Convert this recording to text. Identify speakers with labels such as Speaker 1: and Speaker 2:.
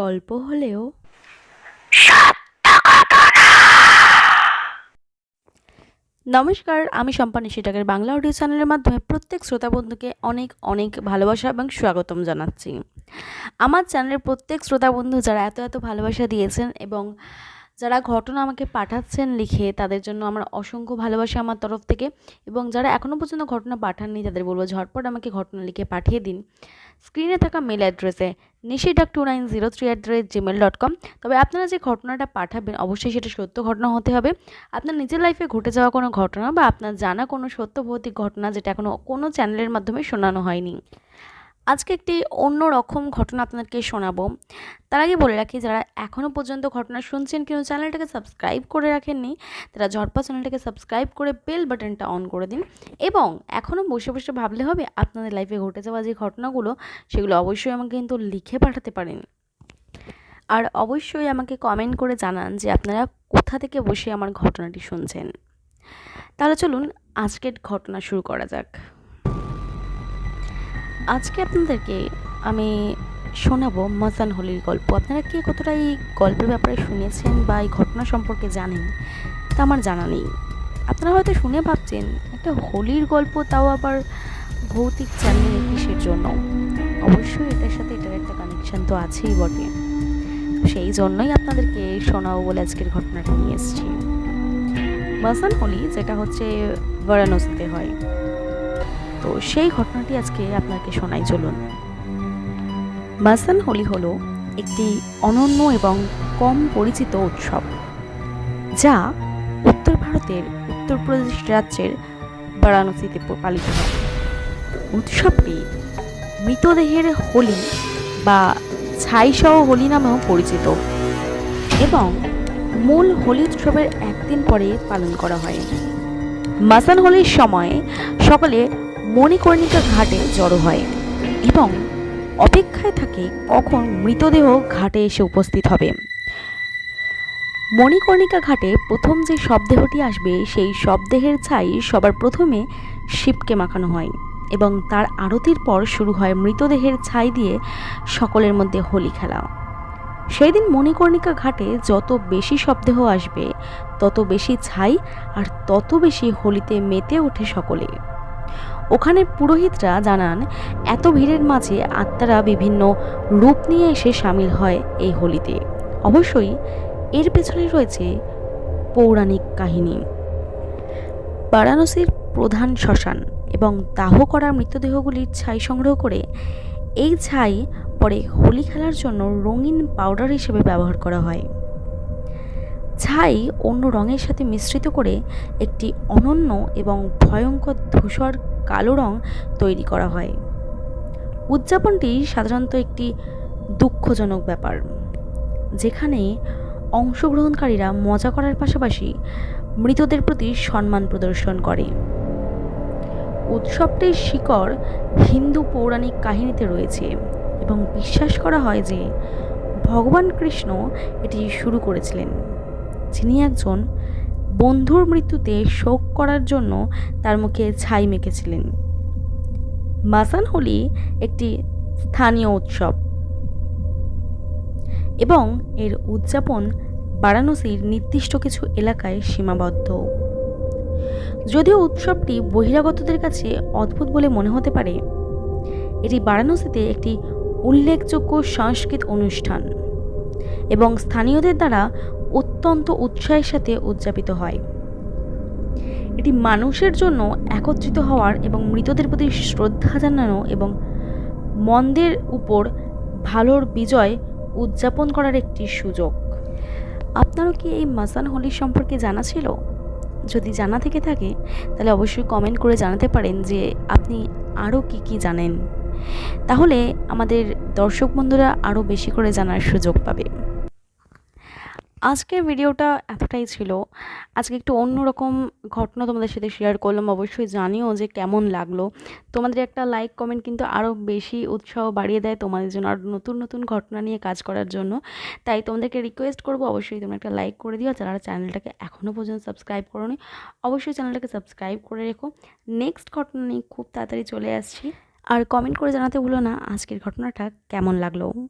Speaker 1: গল্প হলেও নমস্কার, আমি সম্পা নিশিটাকের বাংলা অডিও চ্যানেলের মাধ্যমে প্রত্যেক শ্রোতা বন্ধুকে অনেক অনেক ভালোবাসা এবং স্বাগতম জানাচ্ছি। আমার চ্যানেলের প্রত্যেক শ্রোতা বন্ধু যারা এত এত ভালোবাসা দিয়েছেন এবং যারা ঘটনা আমাকে পাঠাচ্ছেন লিখে, তাদের জন্য আমার অসংখ্য ভালোবাসা আমার তরফ থেকে এবং যারা এখনও পর্যন্ত ঘটনা পাঠাননি, তাদের বলব ঝটপট আমাকে ঘটনা লিখে পাঠিয়ে দিন। স্ক্রিনে থাকা মেল অ্যাড্রেসে নিশিডাক two nine zero three at rate Gmail dot com. তবে আপনারা যে ঘটনাটা পাঠাবেন, অবশ্যই সেটা সত্য ঘটনা হতে হবে। আপনার নিজের লাইফে ঘটে যাওয়া কোনো ঘটনা বা আপনার জানা কোনো সত্য ভৌতিক ঘটনা যেটা এখনও কোনো চ্যানেলের মাধ্যমে শোনানো হয়নি। আজকে একটি অন্য রকম ঘটনা আপনাদেরকে শোনাবো। তার আগে বলে রাখি, যারা এখনও পর্যন্ত ঘটনা শুনছেন কিন্তু চ্যানেলটাকে সাবস্ক্রাইব করে রাখেননি, তারা ঝটপট চ্যানেলটাকে সাবস্ক্রাইব করে বেল বাটনটা অন করে দিন। এবং এখনও বসে বসে ভাবলে হবে, আপনাদের লাইফে ঘটে যাওয়া যে ঘটনাগুলো, সেগুলো অবশ্যই আমাকে কিন্তু লিখে পাঠাতে পারেন। আর অবশ্যই আমাকে কমেন্ট করে জানান যে আপনারা কোথা থেকে বসে আমার ঘটনাটি শুনছেন। তাহলে চলুন, আজকের ঘটনা শুরু করা যাক। আজকে আপনাদেরকে আমি শোনাবো মজান হোলির গল্প। আপনারা কে কতটা এই গল্পের ব্যাপারে শুনেছেন বা এই ঘটনা সম্পর্কে জানেন? তা আমার জানা নেই। আপনারা হয়তো শুনে ভাবছেন, একটা হোলির গল্প তাও আবার ভৌতিক চ্যানেল কিসের জন্য? অবশ্যই এটার সাথে এটার একটা কানেকশান তো আছেই বটে। সেই জন্যই আপনাদেরকে শোনাবো বলে আজকের ঘটনাটা নিয়ে এসেছি। মাসান হোলি যেটা হচ্ছে বারাণসীতে হয়। তো সেই ঘটনাটি আজকে আপনাকে শোনাই, চলুন। মাসান হোলি হলো একটি অনন্য এবং কম পরিচিত উৎসব, যা উত্তর ভারতের উত্তরপ্রদেশ রাজ্যের বারাণসীতে পালিত হয়। উৎসবটি মৃতদেহের হোলি বা ছাইসহ হোলি নামেও পরিচিত এবং মূল হোলি উৎসবের একদিন পরে পালন করা হয়। মাসান হোলির সময় সকলে মণিকর্ণিকা ঘাটে জড়ো হয় এবং অপেক্ষায় থাকে কখন মৃতদেহ ঘাটে এসে উপস্থিত হবে। মণিকর্ণিকা ঘাটে প্রথম যে শবদেহটি আসবে, সেই শবদেহের ছাই সবার প্রথমে শিবকে মাখানো হয় এবং তার আরতির পর শুরু হয় মৃতদেহের ছাই দিয়ে সকলের মধ্যে হোলি খেলা। সেই দিন মণিকর্ণিকা ঘাটে যত বেশি শবদেহ আসবে, তত বেশি ছাই আর তত বেশি হোলিতে মেতে ওঠে সকলে। ওখানে পুরোহিতরা জানান, এত ভিড়ের মাঝে আত্মারা বিভিন্ন রূপ নিয়ে এসে সামিল হয় এই হোলিতে। অবশ্যই এর পেছনে রয়েছে পৌরাণিক কাহিনী। বারাণসীর প্রধান শ্মশান এবং দাহ করা মৃতদেহগুলির ছাই সংগ্রহ করে এই ছাই পরে হোলি খেলার জন্য রঙিন পাউডার হিসেবে ব্যবহার করা হয়। ছাই অন্য রঙের সাথে মিশ্রিত করে একটি অনন্য এবং ভয়ঙ্কর ধূসর কালো রং তৈরি করা হয়। উদযাপনটি সাধারণত একটি দুঃখজনক ব্যাপার, যেখানে অংশগ্রহণকারীরা মজা করার পাশাপাশি মৃতদের প্রতি সম্মান প্রদর্শন করে। উৎসবটির শিকড় হিন্দু পৌরাণিক কাহিনীতে রয়েছে এবং বিশ্বাস করা হয় যে ভগবান কৃষ্ণ এটি শুরু করেছিলেন। যিনি একজন বন্ধুর মৃত্যুতে শোক করার জন্য তার মুখে ছাই মেখেছিলেন। মাসান হোলি একটি স্থানীয় উৎসব। এবং এর উদযাপন বারাণসীর নির্দিষ্ট কিছু এলাকায় সীমাবদ্ধ। যদিও উৎসবটি বহিরাগতদের কাছে অদ্ভুত বলে মনে হতে পারে, এটি বারাণসীতে একটি উল্লেখযোগ্য সাংস্কৃতিক অনুষ্ঠান। এবং স্থানীয়দের দ্বারা অত্যন্ত উৎসাহের সাথে উদযাপিত হয়। এটি মানুষের জন্য একত্রিত হওয়ার এবং মৃতদের প্রতি শ্রদ্ধা জানানো এবং মন্দের উপর ভালোর বিজয় উদযাপন করার একটি সুযোগ। আপনারও কি এই মাসান হোলি সম্পর্কে জানা ছিল? যদি জানা থেকে থাকে, তাহলে অবশ্যই কমেন্ট করে জানাতে পারেন যে আপনি আরও কি কি জানেন। তাহলে আমাদের দর্শক বন্ধুরা আরও বেশি করে জানার সুযোগ পাবে। আজকের ভিডিওটা এতটাই ছিল। আজকে একটু অন্যরকম ঘটনা তোমাদের সাথে শেয়ার করলাম। অবশ্যই জানিও যে কেমন লাগল। তোমাদের একটা লাইক কমেন্ট কিন্তু আরও বেশি উৎসাহ বাড়িয়ে দেয় তোমাদের জন্য আরও নতুন নতুন ঘটনা নিয়ে কাজ করার জন্য। তাই তোমাদেরকে রিকোয়েস্ট করব, অবশ্যই তোমরা একটা লাইক করে দিও। যারা চ্যানেলটাকে এখনও পর্যন্ত সাবস্ক্রাইব করোনি, অবশ্যই চ্যানেলটাকে সাবস্ক্রাইব করে রেখো। নেক্সট ঘটনা নিয়ে খুব তাড়াতাড়ি চলে আসছি। আর কমেন্ট করে জানাতে ভুলো না, আজকের ঘটনাটা কেমন লাগল?